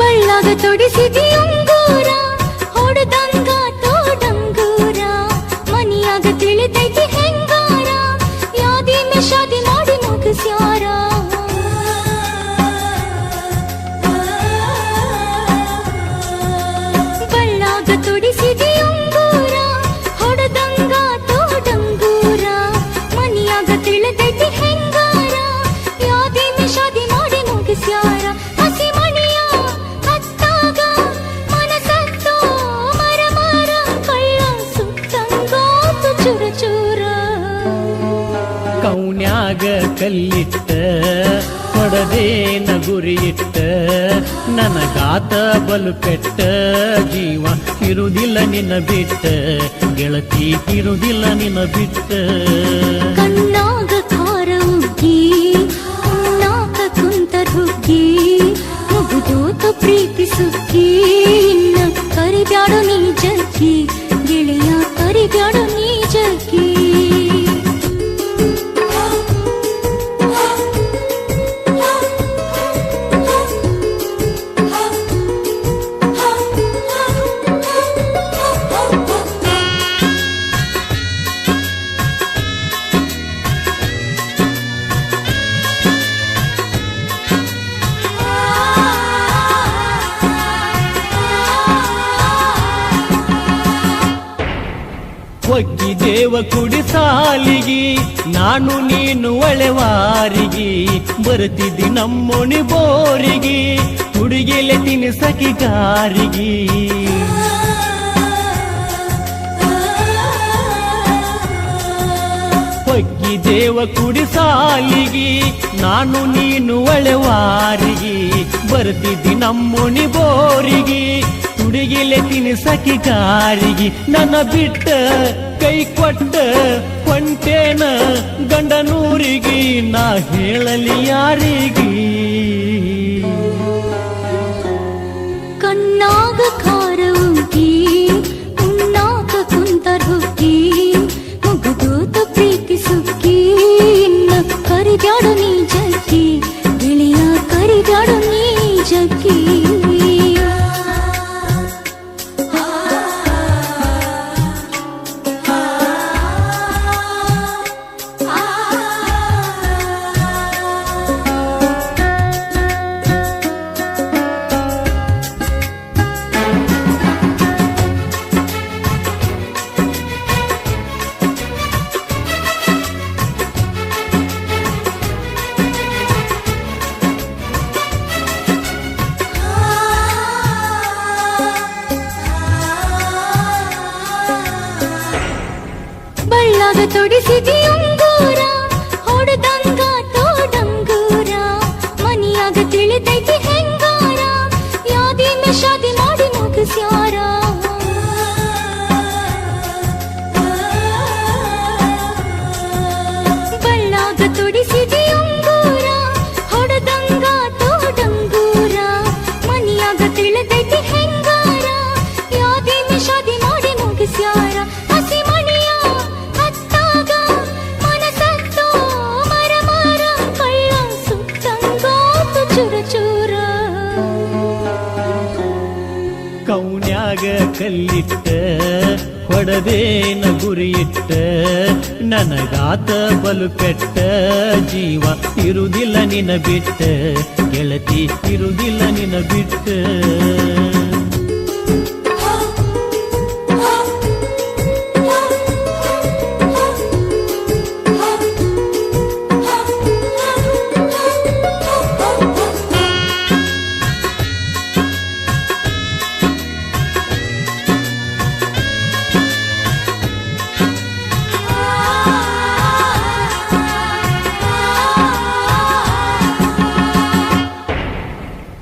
ಬಳ್ಳಾಗ ತೊಡಿಸಿದಿ ಕಲ್ಲಿಟ್ಟ ಕೊಡದೇನ ಗುರಿಯಿಟ್ಟ ನನಗಾತ ಬಲು ಪೆಟ್ಟ ಜೀವ ಇರುವುದಿಲ್ಲ ನಿನ್ನ ಬಿಟ್ಟ, ಗೆಳತಿ ಇರುವುದಿಲ್ಲ ನಿನ್ನ ಬಿಟ್ಟ. ಕಣ್ಣಾಗ ಖಾರ ಉಗ್ಗಿ ಕುಂತ ಹುಗ್ಗಿ ಪ್ರೀತಿ ಸುಗ್ಗಿ ಒಗ್ಗಿದೇವ ಕುಡಿ ಸಾಲಿಗಿ, ನಾನು ನೀನು ಒಳೆವಾರಿಗಿ, ಬರುತ್ತಿದ್ದಿ ನಮ್ಮೊಣಿ ಬೋರಿಗಿ ಹುಡುಗಿಲೆ ತಿನಿಸಕಿ ಗಾರಿಗಿ ಒಗ್ಗಿದೇವ ಕುಡಿ ಸಾಲಿಗಿ, ನಾನು ನೀನು ಒಳೆವಾರಿಗಿ ಬರ್ತಿದ್ದಿ ನಮ್ಮೊಣಿ ಬೋರಿಗಿ ಹುಡುಗಿಲೆ ತಿನಿಸಕಿ ಕಾರಿಗೆ ನನ್ನ ಬಿಟ್ಟ ಕೈ ಕೊಟ್ಟ ಕೊಂಟೇನ ಗಂಡನೂರಿಗಿ ನಾ ಹೇಳಲಿ ಯಾರಿಗಿ? ಬಳ್ಳಾಗ ತೊಡಿಸಿದಿ ಉಂಗೂರ ಹೊಡೆದಂಗ ತೋಡಂಗೂರ. ಮನಿಯಾಗ ತಿಳಿದೈತಿ ಹೆಂಗಾರ ಯಾದಿ ಶಾದಿ ಮಾಡಿ ಮುಗಿಸ್ಯಾರ ಕೌನ್ಯಾಗ ಕಲ್ಲಿಟ್ಟ, ಹೊಡದೇನ ಗುರಿಯಿಟ್ಟ, ನನಗಾತ ಬಲು ಕೆಟ್ಟ, ಜೀವ ಇರುವುದಿಲ್ಲ ನಿನ ಬಿಟ್ಟ, ಗೆಳತಿ ಇರುವುದಿಲ್ಲ ನಿನ ಬಿಟ್ಟ.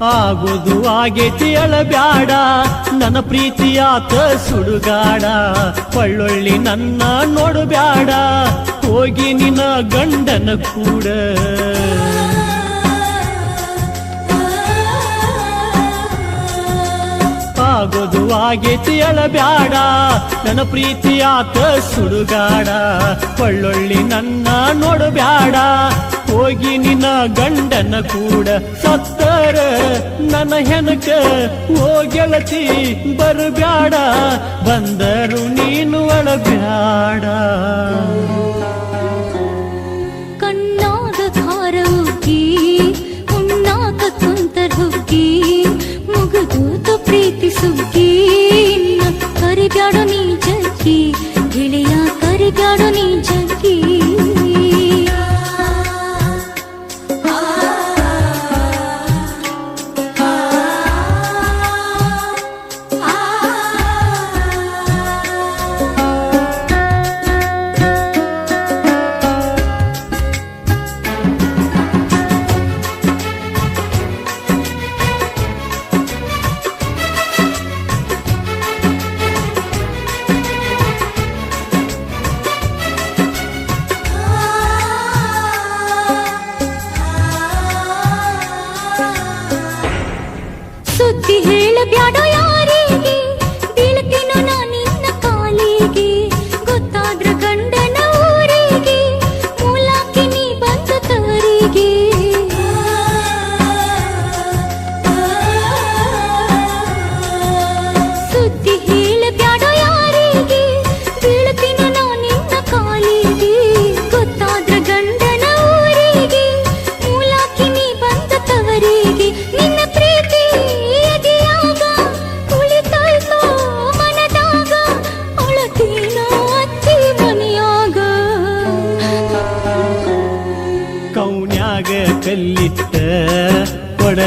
ಆಗೋದು ಆಗೇತಿ ಬ್ಯಾಡ ನನ್ನ ಪ್ರೀತಿಯಾತ ಸುಡುಗಾಡ. ಪಳ್ಳೊಳ್ಳಿ ನನ್ನ ನೋಡಬ್ಯಾಡ. ಹೋಗಿ ನಿನ್ನ ಗಂಡನ ಕೂಡ. ಆಗೋದು ಆಗೇತಿ ಬ್ಯಾಡ ನನ್ನ ಪ್ರೀತಿಯಾತ ಸುಡುಗಾಡ. ಪಳ್ಳೊಳ್ಳಿ ನನ್ನ ನೋಡಬ್ಯಾಡ. ಹೋಗಿ ನಿನ್ನ ಗಂಡನ ಕೂಡ. ಬಾರ ನನ್ನ ಹೆನಕ ಓ ಗೆಳತಿ ಬರಬ್ಯಾಡ ಬಂದರು ನೀನು ಒಳಬ್ಯಾಡ.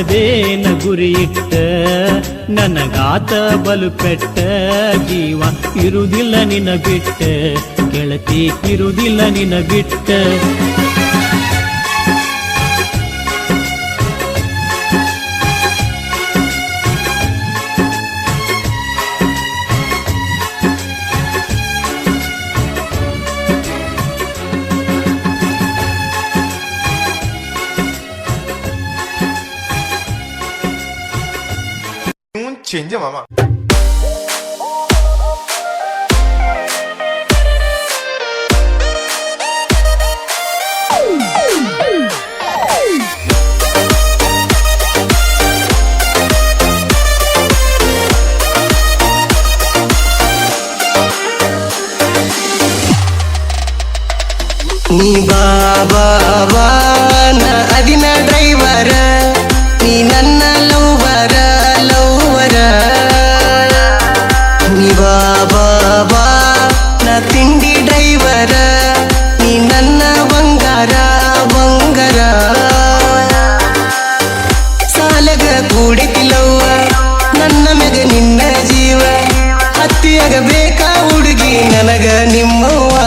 ಮಾಡಬೇನ ಗುರಿಯಿಟ್ಟ ನನಗಾತ ಬಲು ಪೆಟ್ಟ ಜೀವ ಇರುವುದಿಲ್ಲ ನಿನ ಬಿಟ್ಟ ಕೆಳತಿ ಇರುವುದಿಲ್ಲ ನಿನ ಬಿಟ್ಟ. செஞ்ச மாமா நீ ಬಾಬಾ ನಾ ಅದಿನ ಡ್ರೈವರ ನೀ ನನ್ನ ಖುಷಿಯಾಗಬೇಕಾ ಹುಡುಗಿ? ನನಗ ನಿಮ್ಮವ್ವ